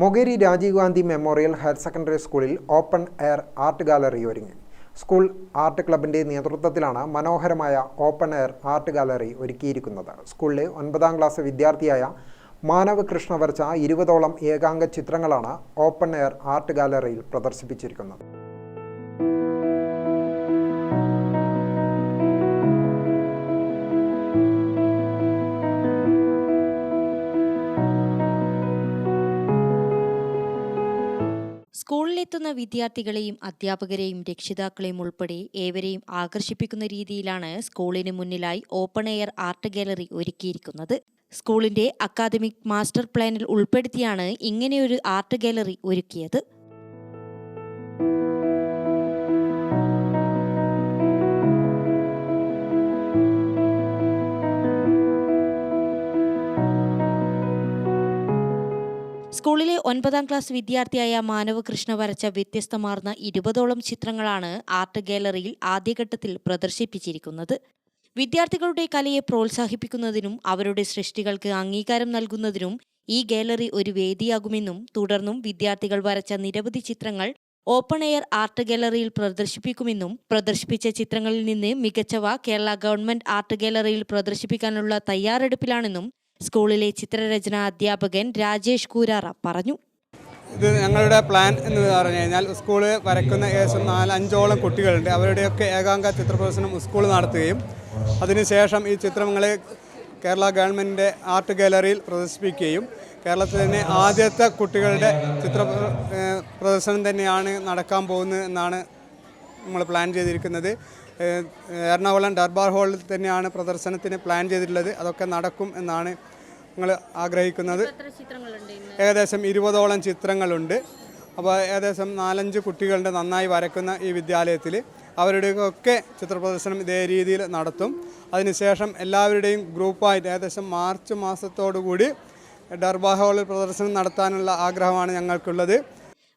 Mokeri Rajiv Gandhi memorial higher secondary സ്കൂളിൽ open air art gallery ഒരുങ്ങി. School art ക്ലബിന്റെ നേതൃത്വത്തിലാണ് മനോഹരമായ ഓപ്പൺ എയർ ആർട്ട് ഗാലറി ഒരുക്കിയിരിക്കുന്നത്. സ്കൂളിലെ ഒൻപതാം ക്ലാസ് വിദ്യാർത്ഥിയായ മാനവ് കൃഷ്ണ വരച്ച ഇരുപതോളം ഏകാംഗ ചിത്രങ്ങളാണ് ഓപ്പൺ എയർ ആർട്ട് ഗാലറിയിൽ പ്രദർശിപ്പിച്ചിരിക്കുന്നത്. സ്കൂളിലെത്തുന്ന വിദ്യാർത്ഥികളെയും അധ്യാപകരെയും രക്ഷിതാക്കളെയും ഉൾപ്പെടെ ഏവരെയും ആകർഷിപ്പിക്കുന്ന രീതിയിലാണ് സ്കൂളിന് മുന്നിലായി ഓപ്പൺ എയർ ആർട്ട് ഗാലറി ഒരുക്കിയിരിക്കുന്നത്. സ്കൂളിന്റെ അക്കാദമിക് മാസ്റ്റർ പ്ലാനിൽ ഉൾപ്പെടുത്തിയാണ് ഇങ്ങനെയൊരു ആർട്ട് ഗാലറി ഒരുക്കിയത്. സ്കൂളിലെ ഒൻപതാം ക്ലാസ് വിദ്യാർത്ഥിയായ മാനവ കൃഷ്ണ വരച്ച വ്യത്യസ്തമാർന്ന ഇരുപതോളം ചിത്രങ്ങളാണ് ആർട്ട് ഗാലറിയിൽ ആദ്യഘട്ടത്തിൽ പ്രദർശിപ്പിച്ചിരിക്കുന്നത്. വിദ്യാർത്ഥികളുടെ കലയെ പ്രോത്സാഹിപ്പിക്കുന്നതിനും അവരുടെ സൃഷ്ടികൾക്ക് അംഗീകാരം നൽകുന്നതിനും ഈ ഗാലറി ഒരു വേദിയാകുമെന്നും തുടർന്നും വിദ്യാർത്ഥികൾ വരച്ച നിരവധി ചിത്രങ്ങൾ ഓപ്പൺ എയർ ആർട്ട് ഗാലറിയിൽ പ്രദർശിപ്പിക്കുമെന്നും പ്രദർശിപ്പിച്ച ചിത്രങ്ങളിൽ നിന്ന് മികച്ചവ കേരള ഗവൺമെന്റ് ആർട്ട് ഗാലറിയിൽ പ്രദർശിപ്പിക്കാനുള്ള തയ്യാറെടുപ്പിലാണെന്നും സ്കൂളിലെ ചിത്രരചന അധ്യാപകൻ രാജേഷ് കൂരാറ പറഞ്ഞു. ഇത് ഞങ്ങളുടെ പ്ലാൻ എന്ന് പറഞ്ഞു കഴിഞ്ഞാൽ സ്കൂൾ വരയ്ക്കുന്ന ഏകദേശം നാല് അഞ്ചോളം കുട്ടികളുണ്ട്. അവരുടെയൊക്കെ ഏകാംഗ ചിത്ര പ്രദർശനം സ്കൂൾ നടത്തുകയും അതിനുശേഷം ഈ ചിത്രങ്ങളെ കേരള ഗവൺമെന്റിന്റെ ആർട്ട് ഗാലറിയിൽ പ്രദർശിപ്പിക്കുകയും കേരളത്തിൽ തന്നെ ആദ്യത്തെ കുട്ടികളുടെ ചിത്ര പ്രദർശനം തന്നെയാണ് നടക്കാൻ പോകുന്നത് എന്നാണ് നമ്മൾ പ്ലാൻ ചെയ്തിരിക്കുന്നത്. എറണാകുളം ദർബാർ ഹാളിൽ തന്നെയാണ് പ്രദർശനത്തിന് പ്ലാൻ ചെയ്തിട്ടുള്ളത്. അതൊക്കെ നടക്കും എന്നാണ് ഞങ്ങൾ ആഗ്രഹിക്കുന്നത്. ഏകദേശം ഇരുപതോളം ചിത്രങ്ങളുണ്ട്. അപ്പോൾ ഏകദേശം നാലഞ്ച് കുട്ടികളുടെ നന്നായി വരക്കുന്ന ഈ വിദ്യാലയത്തിൽ അവരുടെയൊക്കെ ചിത്രപ്രദർശനം ഇതേ രീതിയിൽ നടത്തും. അതിനുശേഷം എല്ലാവരുടെയും ഗ്രൂപ്പായിട്ട് ഏകദേശം മാർച്ച് മാസത്തോടു കൂടി ഡർബാ ഹാളിൽ പ്രദർശനം നടത്താനുള്ള ആഗ്രഹമാണ് ഞങ്ങൾക്കുള്ളത്.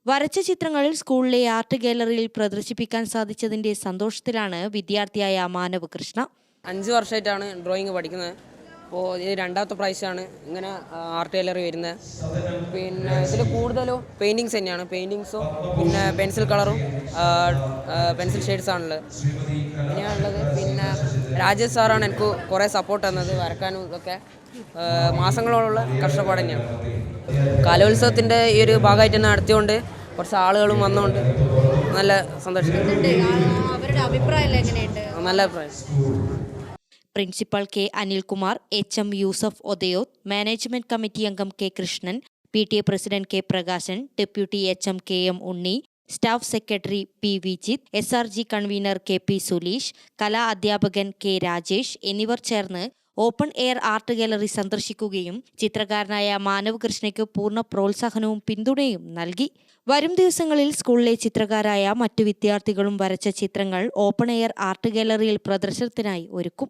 വരച്ച ചിത്രങ്ങൾ സ്കൂളിലെ ആർട്ട് ഗാലറിയിൽ പ്രദർശിപ്പിക്കാൻ സാധിച്ചതിന്റെ സന്തോഷത്തിലാണ് വിദ്യാർത്ഥിയായ മാനവ് കൃഷ്ണ അഞ്ച് വർഷമായിട്ടാണ് ഡ്രോയിങ് പഠിക്കുന്നത്. അപ്പോൾ ഇത് രണ്ടാമത്തെ പ്രൈസാണ് ഇങ്ങനെ ആർട്ട് ഗാലറി വരുന്നത്. പിന്നെ ഇതിൽ കൂടുതലും പെയിന്റിങ്സ് തന്നെയാണ്. പെയിന്റിങ്സും പിന്നെ പെൻസിൽ കളറും പെൻസിൽ ഷെയ്ഡ്സ് ആണുള്ളത്. പിന്നെയാണുള്ളത് പിന്നെ രാജേഷ് സാറാണ് എനിക്ക് കുറേ സപ്പോർട്ട് തന്നത് വരക്കാനും ഇതൊക്കെ. മാസങ്ങളോടുള്ള കഷ്ടപ്പാട് തന്നെയാണ്. കലോത്സവത്തിന്റെ ഈ ഒരു ഭാഗമായിട്ട് തന്നെ നടത്തിയോണ്ട് കുറച്ച് ആളുകളും വന്നുകൊണ്ട് നല്ല സന്തോഷം. നല്ല അഭിപ്രായം. Principal K Anilkumar H M Yusuf Odayoth management committee അംഗം K Krishnan P T A president K Prakashan deputy H M K M Unni staff secretary P Vijith S R G convener K P Suleesh കലാ അധ്യാപകൻ K Rajesh എന്നിവർ ചേർന്ന് open air art gallery സന്ദർശിക്കുകയും ചിത്രകാരനായ മാനവ് കൃഷ്ണയ്ക്ക് പൂർണ പ്രോത്സാഹനവും പിന്തുണയും നൽകി. വരും ദിവസങ്ങളിൽ സ്കൂളിലെ ചിത്രകാരായ മറ്റു വിദ്യാർത്ഥികളും വരച്ച ചിത്രങ്ങൾ ഓപ്പൺ എയർ ആർട്ട് ഗാലറിയിൽ പ്രദർശനത്തിനായി ഒരുക്കും.